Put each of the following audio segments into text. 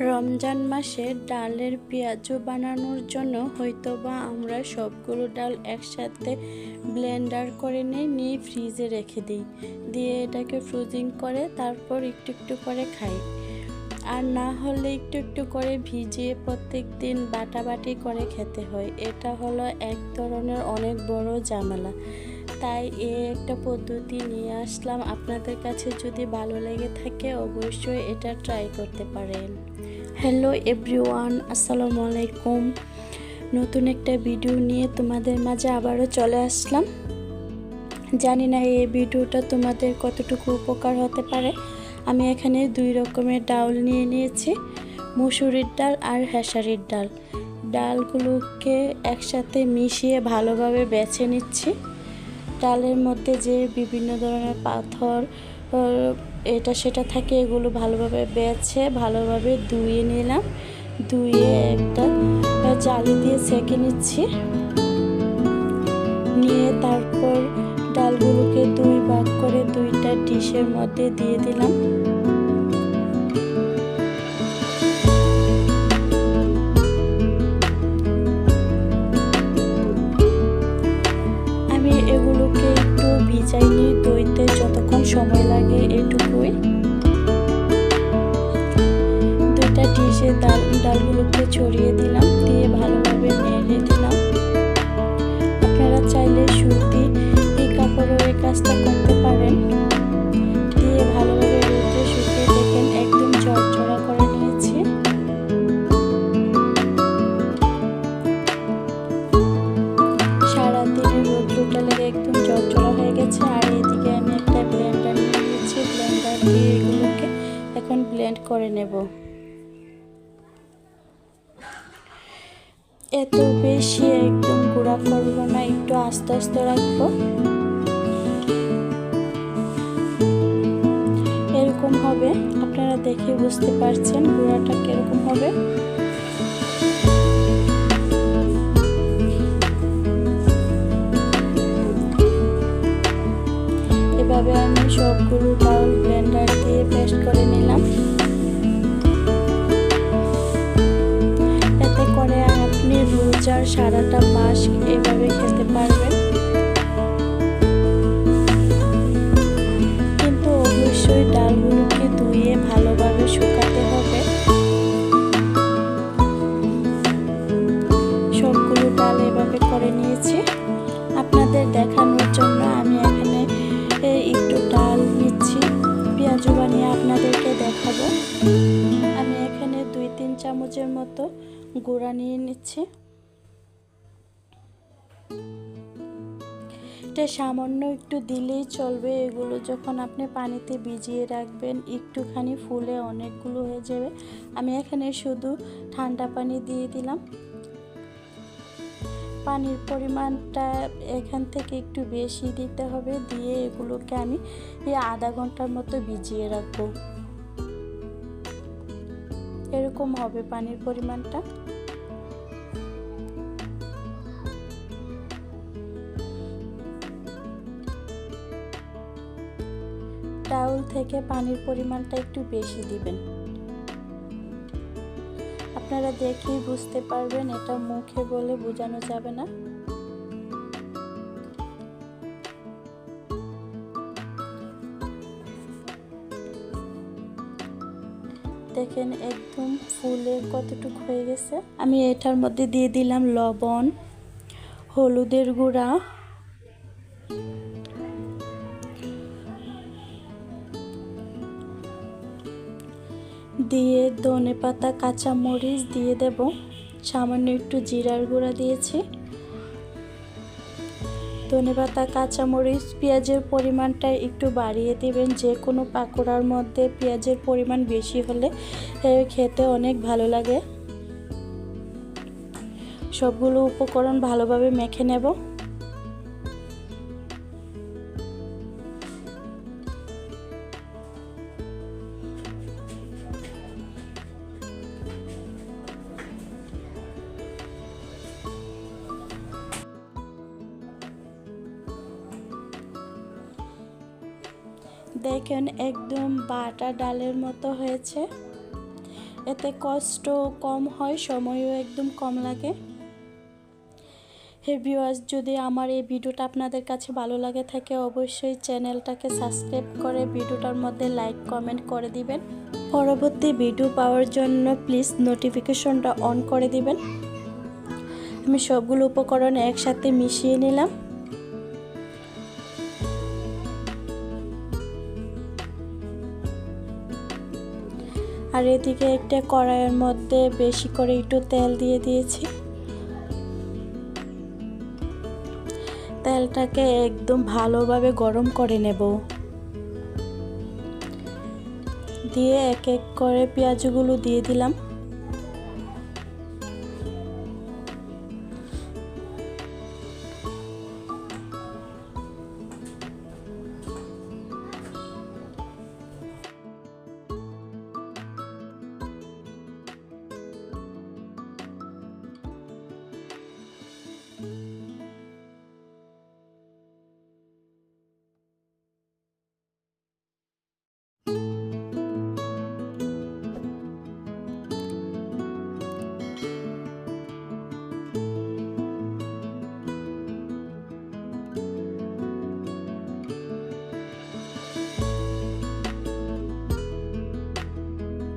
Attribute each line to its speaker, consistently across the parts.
Speaker 1: রমজান মাসে ডালের পেঁয়াজু বানানোর জন্য হয়তোবা আমরা সবগুলো ডাল একসাথে ব্লেন্ডার করে নিয়ে নিয়ে ফ্রিজে রেখে দিই। দিয়ে এটাকে ফ্রোজিং করে তারপর একটু একটু করে খাই। আর না হলে একটু একটু করে ভিজিয়ে প্রত্যেক দিন বাটাবাটি করে খেতে হয়। এটা হলো এক ধরনের অনেক বড় ঝামেলা। তাই এ একটা পদ্ধতি নিয়ে আসলাম। আপনাদের কাছে যদি ভালো লেগে থাকে, অবশ্যই এটা ট্রাই করতে পারেন। হ্যালো এভরিওয়ান, আসসালামু আলাইকুম। নতুন একটা ভিডিও নিয়ে তোমাদের মাঝে আবারও চলে আসলাম। জানি না এই ভিডিওটা তোমাদের কতটুকু উপকার হতে পারে। আমি এখানে দুই রকমের ডাল নিয়ে নিয়েছি, মুসুরির ডাল আর হেসারির ডাল। ডালগুলোকে একসাথে মিশিয়ে ভালোভাবে বেছে নিচ্ছি। ডালের মধ্যে যে বিভিন্ন ধরনের পাথর এটা সেটা থাকে, এগুলো ভালোভাবে বেছে, ভালোভাবে ধুয়ে নিলাম। ধুয়ে একটা জালি দিয়ে সেঁকে নিচ্ছি। নিয়ে তারপর ডালগুলোকে দুই ভাগ করে দুইটা ডিশের মধ্যে দিয়ে দিলাম। আমি এগুলোকে একটু ভিজাই সময় লাগে এটুকুই দুটা ডিশে ডাল ডালগুলোকে ছড়িয়ে দিলাম দিয়ে ভালোভাবে ব্লেন্ড করে নেব। এত বেশি একদম গুঁড়া করব না, একটু আস্তে আস্তে রাখব। এরকম হবে, আপনারা দেখে বুঝতে পারছেন গুঁড়াটা কীরকম হবে। এভাবে আমি সবগুলো ডাউল ব্লেন্ডার পেস্ট করে নিলাম। এতে করে আপনি রোজার সারাটা মাস এভাবে খেতে পারবেন। চামচের মতো গুঁড়া নিয়ে নিচ্ছি। এটা সামান্য একটু দিলেই চলবে। এগুলো যখন আপনি পানিতে ভিজিয়ে রাখবেন, একটুখানি ফুলে অনেকগুলো হয়ে যাবে। আমি এখানে শুধু ঠান্ডা পানি দিয়ে দিলাম। পানির পরিমাণটা এখান থেকে একটু বেশি দিতে হবে। দিয়ে এগুলোকে আমি আধা ঘণ্টার মতো ভিজিয়ে রাখব। এরকম হবে পানির পরিমাণটা? ডাউল থেকে পানির পরিমাণটা একটু বেশি দিবেন। আপনারা দেখেই বুঝতে পারবেন, এটা মুখে বলে বোঝানো যাবে না। দেখেন একদম ফুলের কতটুকু হয়ে গেছে। আমি এটার মধ্যে দিয়ে দিলাম লবণ, হলুদের গুঁড়া। দিয়ে ধনে পাতা কাঁচা মরিচ দিয়ে দেব। সামান্য একটু জিরার গুঁড়া দিয়েছি। ধনে পাতা কাঁচামরিচ, পেঁয়াজের পরিমাণটা একটু বাড়িয়ে দেবেন। যে কোনো পাকোড়ার মধ্যে পেঁয়াজের পরিমাণ বেশি হলে খেতে অনেক ভালো লাগে। সবগুলো উপকরণ ভালোভাবে মেখে নেব। দেখেন একদম বাটা ডালের মতো হয়েছে। এতে কষ্ট কম হয়, সময়ও একদম কম লাগে। হে ভিউয়ার্স, যদি আমার এই ভিডিওটা আপনাদের কাছে ভালো লাগে থাকে, অবশ্যই চ্যানেলটাকে সাবস্ক্রাইব করে ভিডিওটার মধ্যে লাইক, কমেন্ট করে দিবেন। পরবর্তী ভিডিও পাওয়ার জন্য প্লিজ নোটিফিকেশনটা অন করে দিবেন। আমি সবগুলো উপকরণ একসাথে মিশিয়ে নিলাম। আর এদিকে একটা কড়াইয়ের মধ্যে বেশি করে একটু তেল দিয়ে দিয়েছি। তেলটাকে একদম ভালোভাবে গরম করে নেব। দিয়ে এক এক করে পেঁয়াজগুলো দিয়ে দিলাম।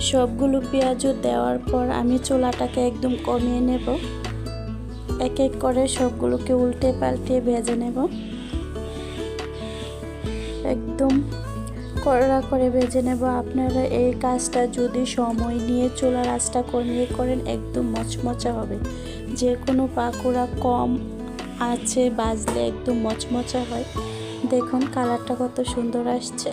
Speaker 1: সবগুলো পেঁয়াজও দেওয়ার পর আমি চুলাটাকে একদম কমিয়ে নেব। এক এক করে সবগুলোকে উল্টে পাল্টে ভেজে নেব। একদম কড়া করে ভেজে নেব। আপনারা এই কাজটা যদি সময় নিয়ে চুলার আঁচটা কমিয়ে করেন, একদম মচমচা হবে। যে কোনো পাকোড়া কম আছে, বাজলে একদম মচমচা হয়। দেখুন, কালারটা কত সুন্দর আসছে।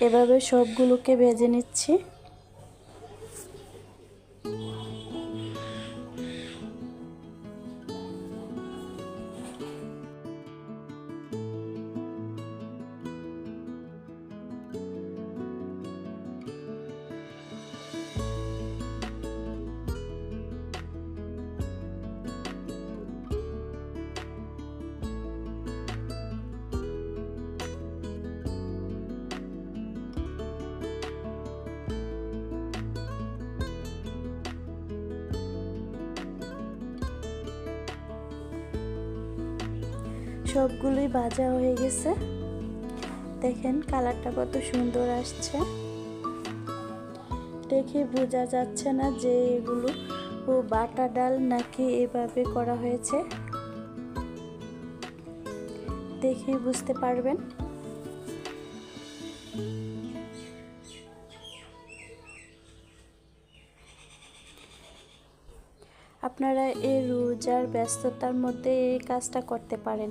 Speaker 1: এভাবে সবগুলোকে ভেজে নিচ্ছি। সবগুলোই ভাজা হয়ে গেছে। দেখেন কালারটা কত সুন্দর আসছে। দেখে বোঝা যাচ্ছে না যে এগুলো ও বাটা ডাল নাকি এভাবে করা হয়েছে। দেখে বুঝতে পারবেন। আপনারা এই রোজার ব্যস্ততার মধ্যে এই কাজটা করতে পারেন।